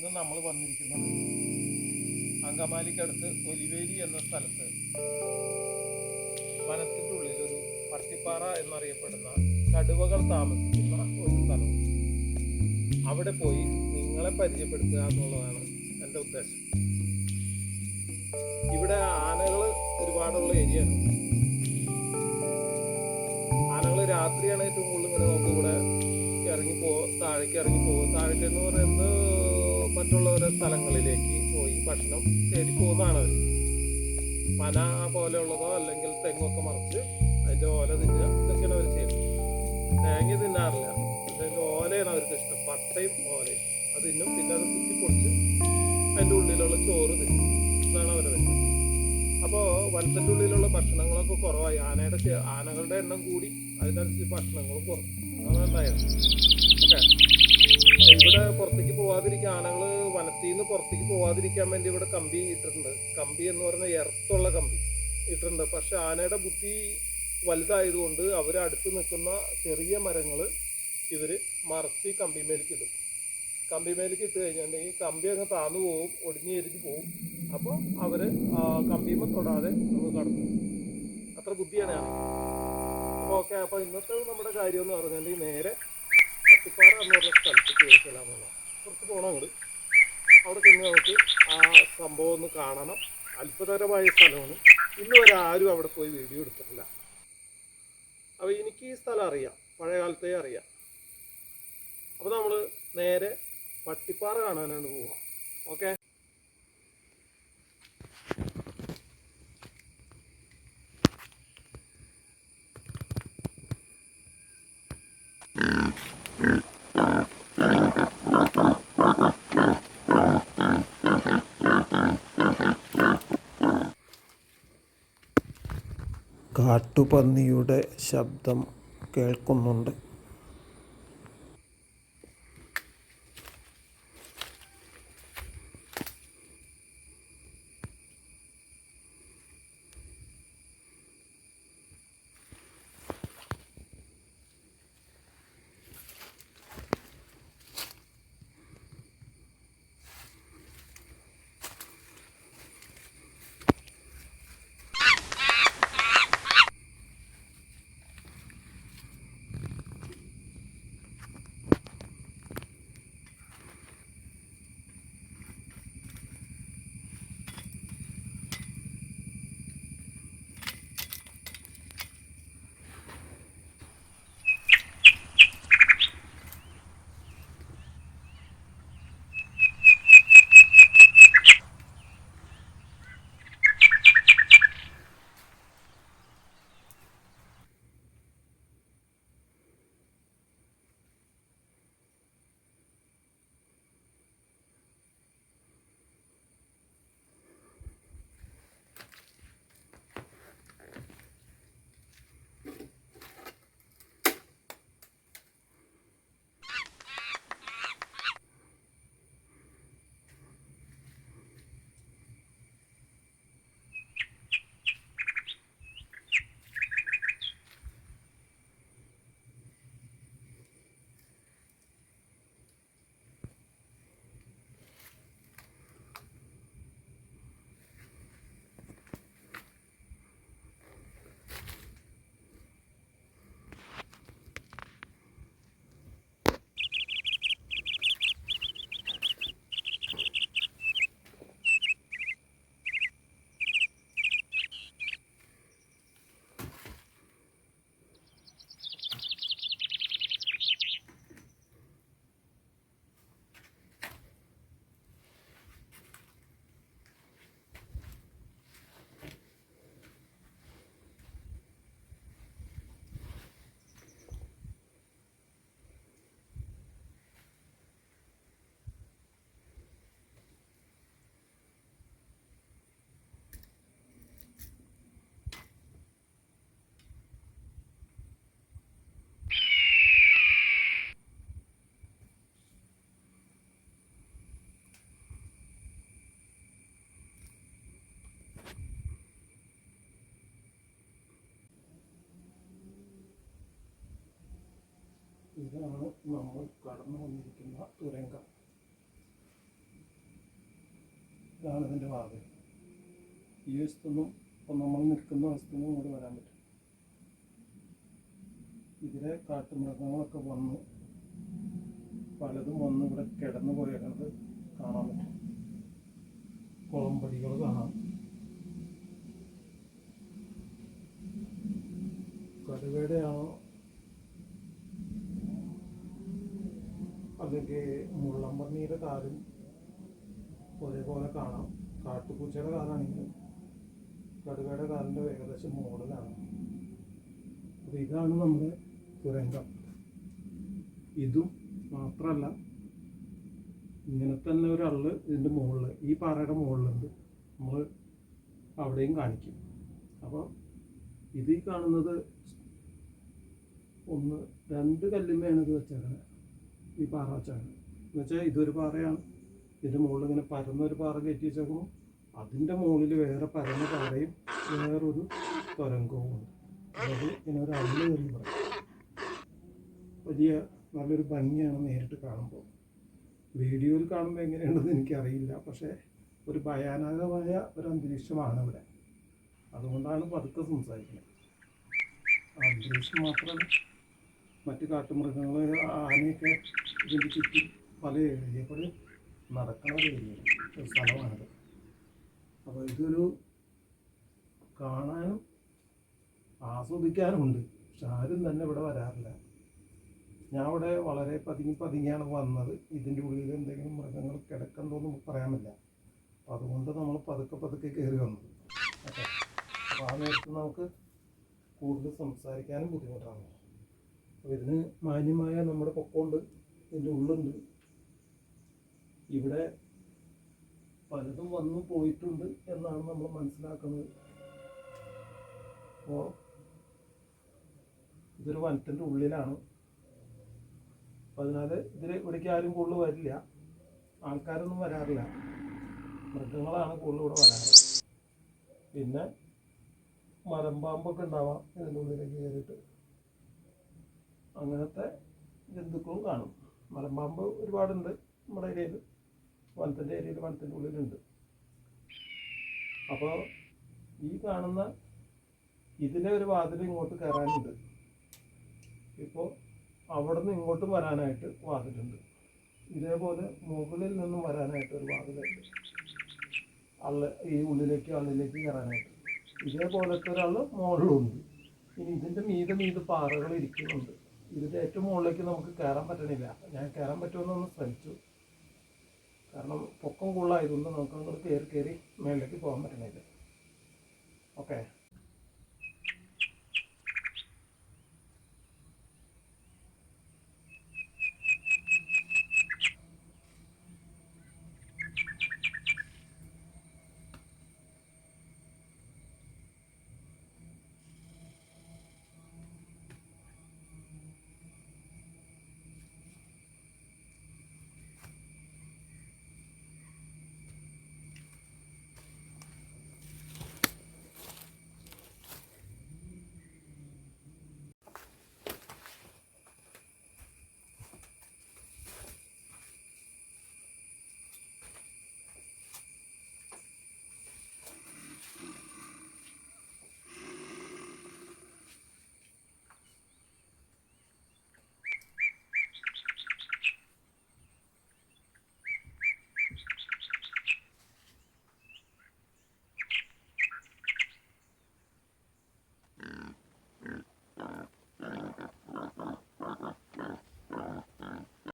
ഇന്ന് നമ്മൾ വന്നിരിക്കുന്നത് അങ്കമാലിക്കടുത്ത് ഒലിവേലി എന്ന സ്ഥലത്ത്. വനത്തിന്റെ ഉള്ളിൽ ഒരു പട്ടിപ്പാറ എന്നറിയപ്പെടുന്ന കടുവകൾ താമസിക്കുന്ന ഒരു സ്ഥലം. അവിടെ പോയി നിങ്ങളെ പരിചയപ്പെടുത്തുക എന്നുള്ളതാണ് എന്റെ ഉദ്ദേശം. ഇവിടെ ആനകൾ ഒരുപാടുള്ള ഏരിയയാണ് ആനകൾ രാത്രിയാണ് ഏറ്റവും കൂടുതൽ ഇങ്ങനെ നമുക്ക് ഇവിടെ ഇറങ്ങി പോ താഴേക്ക് ഇറങ്ങി പോകും താഴേക്ക് എന്ന് പറയുന്നത് മറ്റുള്ളവരുടെ സ്ഥലങ്ങളിലേക്ക് പോയി ഭക്ഷണം തേടി പോകുന്നതാണ് അവർ പന പോലെയുള്ളതോ അല്ലെങ്കിൽ തെങ്ങൊക്കെ മറിച്ച് അതിന്റെ ഓല തിന്നുക ഇതൊക്കെയാണ് അവർ ചെയ്യുന്നത്. തേങ്ങ തിന്നാറില്ല. അതിന്റെ ഓലയാണ് അവർക്ക് ഇഷ്ടം. പട്ടയും ഓലയും. അത് തിന്നും. പിന്നെ അത് കുത്തിപ്പൊടിച്ച് അതിന്റെ ഉള്ളിലുള്ള ചോറ് തിന്നും. ഇതാണ് അവരുടെ പരിപാടി. അപ്പോൾ വനത്തിന്റെ ഉള്ളിലുള്ള ഭക്ഷണങ്ങളൊക്കെ കുറവായി. ആനയുടെ ആനകളുടെ എണ്ണം കൂടി അതിനനുസരിച്ച് ഭക്ഷണങ്ങളും കുറഞ്ഞു. അതാണ് ഉണ്ടായത് ഓക്കെ. ഇവിടെ പുറത്തേക്ക് പോവാതിരിക്കാൻ ആണുങ്ങൾ വനത്തിൽ നിന്ന് പുറത്തേക്ക് പോവാതിരിക്കാൻ വേണ്ടി ഇവിടെ കമ്പി ഇട്ടിട്ടുണ്ട്. കമ്പി എന്ന് പറഞ്ഞ എർത്തുള്ള കമ്പി ഇട്ടിട്ടുണ്ട്. പക്ഷെ ആനയുടെ ബുദ്ധി വലുതായതുകൊണ്ട് അവർ അടുത്ത് നിൽക്കുന്ന ചെറിയ മരങ്ങൾ ഇവർ മറച്ച് കമ്പിമേലേക്ക് ഇടും. കമ്പിമേലേക്ക് ഇട്ട് കഴിഞ്ഞിട്ടുണ്ടെങ്കിൽ കമ്പി അങ്ങ് താന്നു പോവും ഒടിഞ്ഞു എരിഞ്ഞ് പോവും. അപ്പോൾ അവർ കമ്പിമ തൊടാതെ നമുക്ക് കടന്നു അത്ര ബുദ്ധിയാണ് അപ്പോൾ ഓക്കെ അപ്പോൾ ഇന്നത്തെ നമ്മുടെ കാര്യം എന്ന് പറഞ്ഞാൽ നേരെ കയറി ചെല്ലാമെന്നുള്ളതാണ് കുറച്ച് പോകണം അങ്ങോട്ട് അവിടെ ചെന്ന് നമുക്ക് ആ സംഭവം ഒന്ന് കാണണം. അത്ഭുതകരമായ സ്ഥലമാണ്. ഇന്ന് വരെ ആരും അവിടെ പോയി വീഡിയോ എടുത്തിട്ടില്ല. അപ്പോൾ എനിക്ക് ഈ സ്ഥലം അറിയാം. പഴയ കാലത്തേ അറിയാം. അപ്പോൾ നമ്മൾ നേരെ പട്ടിപ്പാറ കാണാനാണ് പോവുക ഓക്കെ? കാട്ടുപന്നിയുടെ ശബ്ദം കേൾക്കുന്നുണ്ട്. ഇതാണ് നമ്മൾ കടന്നു വന്നിരിക്കുന്ന തുരങ്കം. ഇതാണ് ഇതിന്റെ വാതിൽ. ഈ വശത്തൊന്നും ഇപ്പം നമ്മൾ നിൽക്കുന്ന വശത്തൊന്നും ഇങ്ങോട്ട് വരാൻ പറ്റും. ഇതിലെ കാട്ടുമൃഗങ്ങളൊക്കെ വന്ന് പലതും വന്ന് ഇവിടെ കിടന്നു പോയേക്കുന്നത് കാണാൻ പറ്റും. കുളമ്പടികൾ കാണാം കടുവയുടെയാണോ അല്ലെങ്കിൽ മുള്ളമ്പന്നിയുടെ കാലും ഒരേപോലെ കാണാം. കാട്ടുപൂച്ചയുടെ കാലാണെങ്കിലും കടുവയുടെ കാലിന്റെ ഏകദേശം മോഡലാണ്. അപ്പോൾ ഇതാണ് നമ്മുടെ തുരങ്കം. ഇതും മാത്രമല്ല ഇങ്ങനെ തന്നെ ഒരൾ ഇതിന്റെ മുകളിൽ ഈ പാറയുടെ മുകളിലുണ്ട്. നമ്മൾ അവിടെയും കാണിക്കും. അപ്പോൾ ഇത് ഈ കാണുന്നത് ഒന്ന് രണ്ട് കല്ലുമ്മയാണ് ഇത് ഈ പാറ വെച്ചാണ് എന്നുവെച്ചാൽ ഇതൊരു പാറയാണ്. ഇതിന്റെ മുകളിൽ ഇങ്ങനെ പരന്നൊരു പാറ കയറ്റി വെച്ചേക്കുന്നു അതിന്റെ മുകളിൽ വേറെ പരന്ന പാറയും വേറൊരു തുരങ്കവും ഉണ്ട് അതായത് ഇങ്ങനെ ഒരു അല്ല എന്ന് പറയും വലിയ നല്ലൊരു ഭംഗിയാണ് നേരിട്ട് കാണുമ്പോൾ. വീഡിയോയിൽ കാണുമ്പോൾ എങ്ങനെയുണ്ടെന്ന് എനിക്കറിയില്ല. പക്ഷേ ഒരു ഭയാനകമായ ഒരു അന്തരീക്ഷമാണ് ഇവിടെ. അതുകൊണ്ടാണ് പതുക്കെ സംസാരിക്കുന്നത്. അന്തരീക്ഷം മാത്രമല്ല മറ്റ് കാട്ടുമൃഗങ്ങൾ ആനയൊക്കെ ഇതിന്റെ ചുറ്റും പല ഏരിയ കൂടി നടക്കുന്ന ഒരു സ്ഥലമാണിത്. അപ്പോൾ ഇതൊരു കാണാനും ആസ്വദിക്കാനുമുണ്ട്. പക്ഷെ ആരും തന്നെ ഇവിടെ വരാറില്ല. ഞാൻ ഇവിടെ വളരെ പതുങ്ങി പതുങ്ങിയാണ് വന്നത്. ഇതിന്റെ ഉള്ളിൽ എന്തെങ്കിലും മൃഗങ്ങൾ കിടക്കണ്ടോന്ന് പറയാനില്ല. അപ്പോൾ അതുകൊണ്ട് നമ്മൾ പതുക്കെ പതുക്കെ കയറി വന്നത് ഓക്കെ. അപ്പോൾ ആ നേരത്ത് നമുക്ക് കൂടുതൽ സംസാരിക്കാനും ബുദ്ധിമുട്ടാണ്. അപ്പോൾ ഇതിന് മാന്യമായ നമ്മുടെ പൊക്കമുണ്ട് ഇതിന്റെ ഉള്ളുണ്ട്. ഇവിടെ പലതും വന്നു പോയിട്ടുണ്ട് എന്നാണ് നമ്മൾ മനസ്സിലാക്കുന്നത്. അപ്പോൾ ഇതൊരു വനത്തിന്റെ ഉള്ളിലാണ്. അപ്പോൾ അതിനാൽ ഇതിൽ ഇവിടേക്ക് ആരും കൂടുതൽ വരില്ല. ആൾക്കാരൊന്നും വരാറില്ല. മൃഗങ്ങളാണ് കൂടുതൽ ഇവിടെ വരാറ്. പിന്നെ മലമ്പാമ്പൊക്കെ ഉണ്ടാവാം ഇതിന്റെ ഉള്ളിലേക്ക് കയറിയിട്ട്. അങ്ങനത്തെ ജന്തുക്കളും കാണും. മലമ്പാമ്പ് ഒരുപാടുണ്ട് നമ്മുടെ ഏരിയയിൽ വനത്തിന്റെ ഏരിയയിൽ വനത്തിന്റെ ഉള്ളിലുണ്ട്. അപ്പോൾ ഈ കാണുന്ന ഇതിലെ ഒരു വാതിൽ ഇങ്ങോട്ട് കയറാനുണ്ട്. ഇപ്പോൾ അവിടെ നിന്ന് ഇങ്ങോട്ടും വരാനായിട്ട് വാതിലുണ്ട്. ഇതേപോലെ മുകളിൽ നിന്നും വരാനായിട്ട് ഒരു വാതിലുണ്ട്. അള്ള ഈ ഉള്ളിലേക്ക് അള്ളിലേക്ക് കയറാനായിട്ട്. ഇതേപോലത്തെ ഒരാൾ മുകളിലുണ്ട് ഇനി ഇതിന്റെ മീതെ മീത് പാറകൾ ഇരിക്കുന്നുണ്ട്. ഇതിന്റെ ഏറ്റവും മുകളിലേക്ക് നമുക്ക് കയറാൻ പറ്റണില്ല. ഞാൻ കയറാൻ പറ്റുമെന്നൊന്ന് ശ്രമിച്ചു. കാരണം പൊക്കം കൂടുതലായതുകൊണ്ട് നമുക്ക് അങ്ങോട്ട് കയറി കയറി മേളിലേക്ക് പോകാൻ പറ്റണില്ല. ഓക്കെ